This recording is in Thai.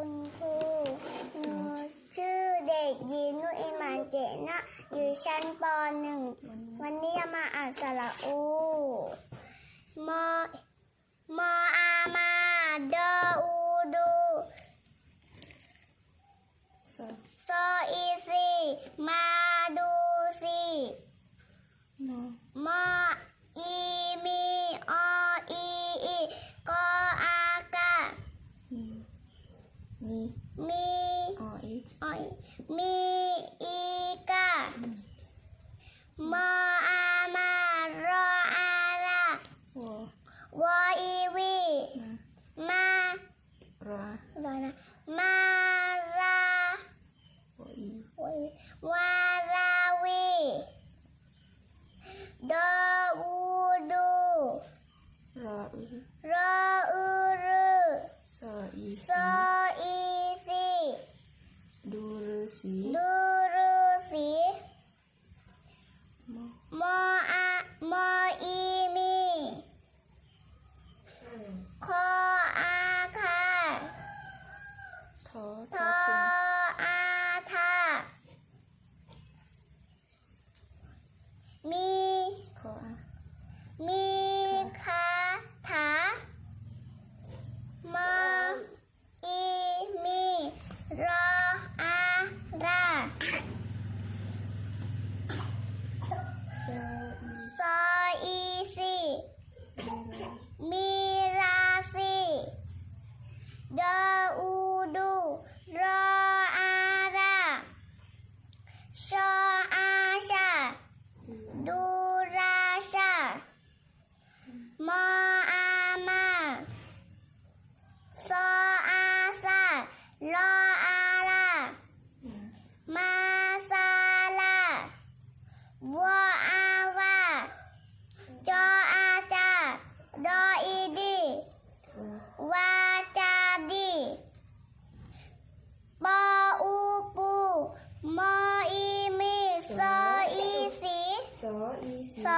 คุณครูหนูชื่อเด็กหญิงนุอิมานเจนะอยู่ชั้นปหนึ่งวันนี้จะมาอ่านสระอูมอมออามาดออูดูสอโซอีซีมา mi mi oi. oi. Mi ika ma mo ama ro ara wo. Wo iwi hmm. ma ra. na ma ra. Wo i. Wo i wa ra wi. Do u do ra u. Ra u ru. So i so ดูรือสีดูรือสีมอมออามออีมีคออาคาทอ 所以所